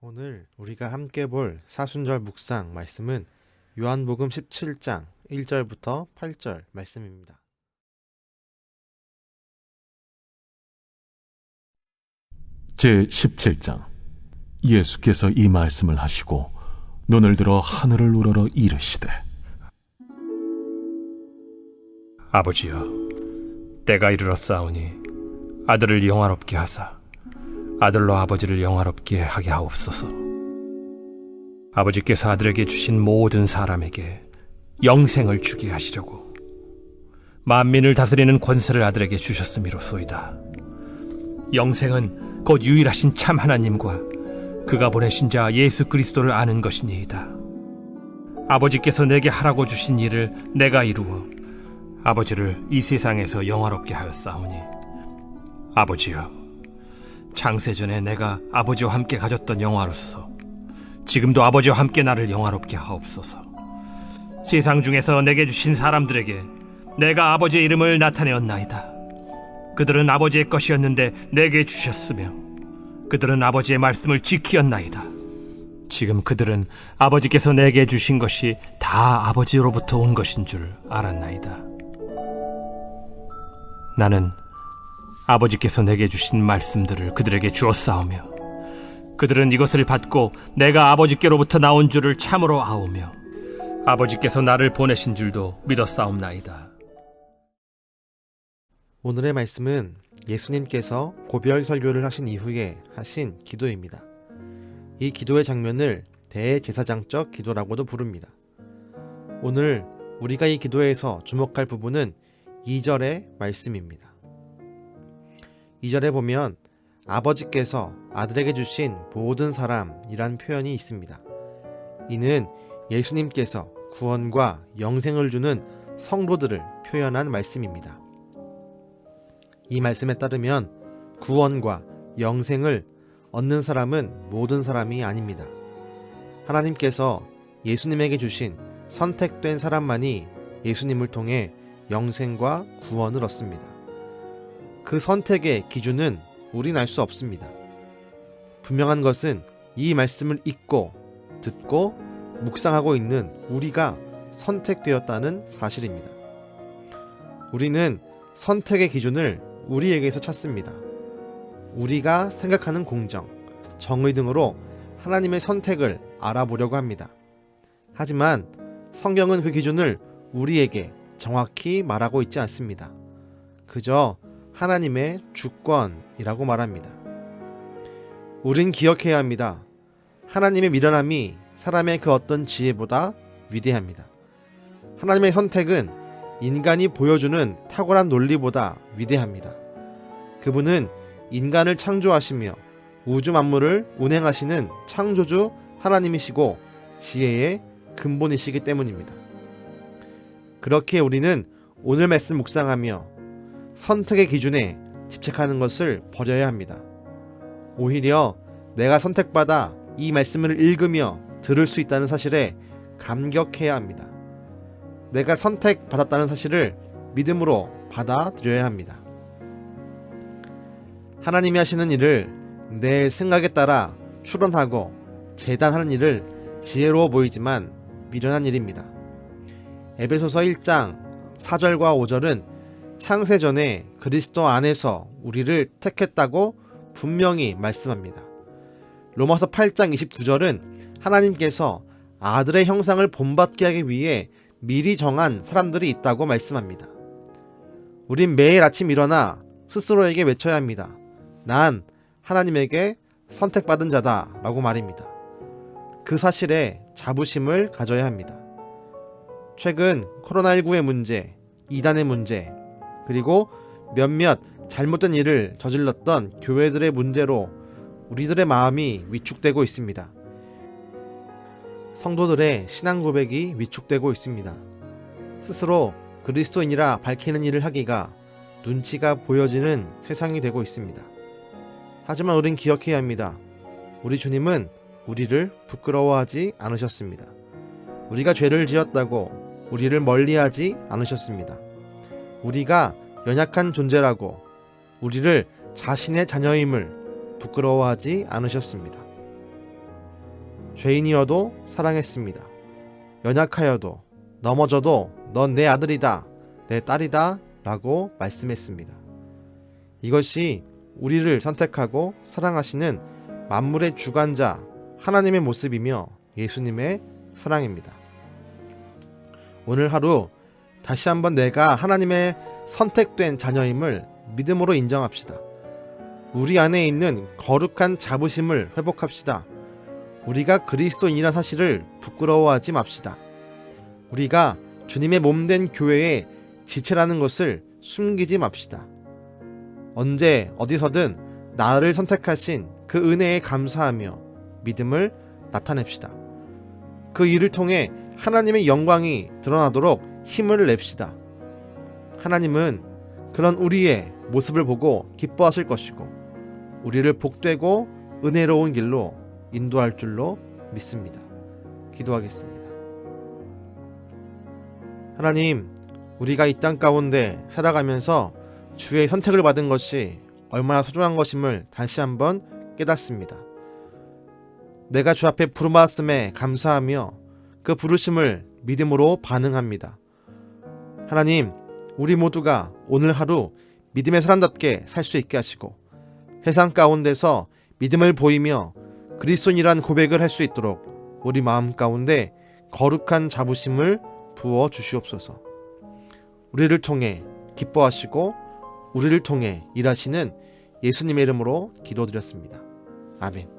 오늘 우리가 함께 볼 사순절 묵상 말씀은 요한복음 17장 1절부터 8절 말씀입니다. 제 17장 예수께서 이 말씀을 하시고 눈을 들어 하늘을 우러러 이르시되 아버지여, 때가 이르렀사오니 아들을 영화롭게 하사 아들로 아버지를 영화롭게 하게 하옵소서. 아버지께서 아들에게 주신 모든 사람에게 영생을 주게 하시려고 만민을 다스리는 권세를 아들에게 주셨음이로소이다. 영생은 곧 유일하신 참 하나님과 그가 보내신 자 예수 그리스도를 아는 것이니이다. 아버지께서 내게 하라고 주신 일을 내가 이루어 아버지를 이 세상에서 영화롭게 하였사오니 아버지여 창세전에 내가 아버지와 함께 가졌던 영화로서 지금도 아버지와 함께 나를 영화롭게 하옵소서. 세상 중에서 내게 주신 사람들에게 내가 아버지의 이름을 나타내었나이다. 그들은 아버지의 것이었는데 내게 주셨으며 그들은 아버지의 말씀을 지키었나이다. 지금 그들은 아버지께서 내게 주신 것이 다 아버지로부터 온 것인 줄 알았나이다. 나는 아버지께서 내게 주신 말씀들을 그들에게 주었사오며 그들은 이것을 받고 내가 아버지께로부터 나온 줄을 참으로 아오며 아버지께서 나를 보내신 줄도 믿었사옵나이다. 오늘의 말씀은 예수님께서 고별 설교를 하신 이후에 하신 기도입니다. 이 기도의 장면을 대제사장적 기도라고도 부릅니다. 오늘 우리가 이 기도에서 주목할 부분은 2절의 말씀입니다. 2절에 보면 아버지께서 아들에게 주신 모든 사람이란 표현이 있습니다. 이는 예수님께서 구원과 영생을 주는 성도들을 표현한 말씀입니다. 이 말씀에 따르면 구원과 영생을 얻는 사람은 모든 사람이 아닙니다. 하나님께서 예수님에게 주신 선택된 사람만이 예수님을 통해 영생과 구원을 얻습니다. 그 선택의 기준은 우린 알 수 없습니다. 분명한 것은 이 말씀을 읽고 듣고 묵상하고 있는 우리가 선택되었다는 사실입니다. 우리는 선택의 기준을 우리에게서 찾습니다. 우리가 생각하는 공정, 정의 등으로 하나님의 선택을 알아보려고 합니다. 하지만 성경은 그 기준을 우리에게 정확히 말하고 있지 않습니다. 그저 하나님의 주권이라고 말합니다. 우린 기억해야 합니다. 하나님의 미련함이 사람의 그 어떤 지혜보다 위대합니다. 하나님의 선택은 인간이 보여주는 탁월한 논리보다 위대합니다. 그분은 인간을 창조하시며 우주 만물을 운행하시는 창조주 하나님이시고 지혜의 근본이시기 때문입니다. 그렇게 우리는 오늘 말씀 묵상하며 선택의 기준에 집착하는 것을 버려야 합니다. 오히려 내가 선택받아 이 말씀을 읽으며 들을 수 있다는 사실에 감격해야 합니다. 내가 선택받았다는 사실을 믿음으로 받아들여야 합니다. 하나님이 하시는 일을 내 생각에 따라 추론하고 재단하는 일을 지혜로워 보이지만 미련한 일입니다. 에베소서 1장 4절과 5절은 창세 전에 그리스도 안에서 우리를 택했다고 분명히 말씀합니다. 로마서 8장 29절은 하나님께서 아들의 형상을 본받게 하기 위해 미리 정한 사람들이 있다고 말씀합니다. 우린 매일 아침 일어나 스스로에게 외쳐야 합니다. 난 하나님에게 선택받은 자다 라고 말입니다. 그 사실에 자부심을 가져야 합니다. 최근 코로나19의 문제, 이단의 문제, 그리고 몇몇 잘못된 일을 저질렀던 교회들의 문제로 우리들의 마음이 위축되고 있습니다. 성도들의 신앙 고백이 위축되고 있습니다. 스스로 그리스도인이라 밝히는 일을 하기가 눈치가 보여지는 세상이 되고 있습니다. 하지만 우린 기억해야 합니다. 우리 주님은 우리를 부끄러워하지 않으셨습니다. 우리가 죄를 지었다고 우리를 멀리하지 않으셨습니다. 우리가 연약한 존재라고 우리를 자신의 자녀임을 부끄러워하지 않으셨습니다. 죄인이어도 사랑했습니다. 연약하여도 넘어져도 넌 내 아들이다, 내 딸이다 라고 말씀했습니다. 이것이 우리를 선택하고 사랑하시는 만물의 주관자 하나님의 모습이며 예수님의 사랑입니다. 오늘 하루 다시 한번 내가 하나님의 선택된 자녀임을 믿음으로 인정합시다. 우리 안에 있는 거룩한 자부심을 회복합시다. 우리가 그리스도인이라는 사실을 부끄러워하지 맙시다. 우리가 주님의 몸된 교회의 지체라는 것을 숨기지 맙시다. 언제 어디서든 나를 선택하신 그 은혜에 감사하며 믿음을 나타냅시다. 그 일을 통해 하나님의 영광이 드러나도록 힘을 냅시다. 하나님은 그런 우리의 모습을 보고 기뻐하실 것이고 우리를 복되고 은혜로운 길로 인도할 줄로 믿습니다. 기도하겠습니다. 하나님, 우리가 이 땅 가운데 살아가면서 주의 선택을 받은 것이 얼마나 소중한 것임을 다시 한번 깨닫습니다. 내가 주 앞에 부름받았음에 감사하며 그 부르심을 믿음으로 반응합니다. 하나님, 우리 모두가 오늘 하루 믿음의 사람답게 살 수 있게 하시고 세상 가운데서 믿음을 보이며 그리스도인이란 고백을 할 수 있도록 우리 마음 가운데 거룩한 자부심을 부어 주시옵소서. 우리를 통해 기뻐하시고 우리를 통해 일하시는 예수님의 이름으로 기도드렸습니다. 아멘.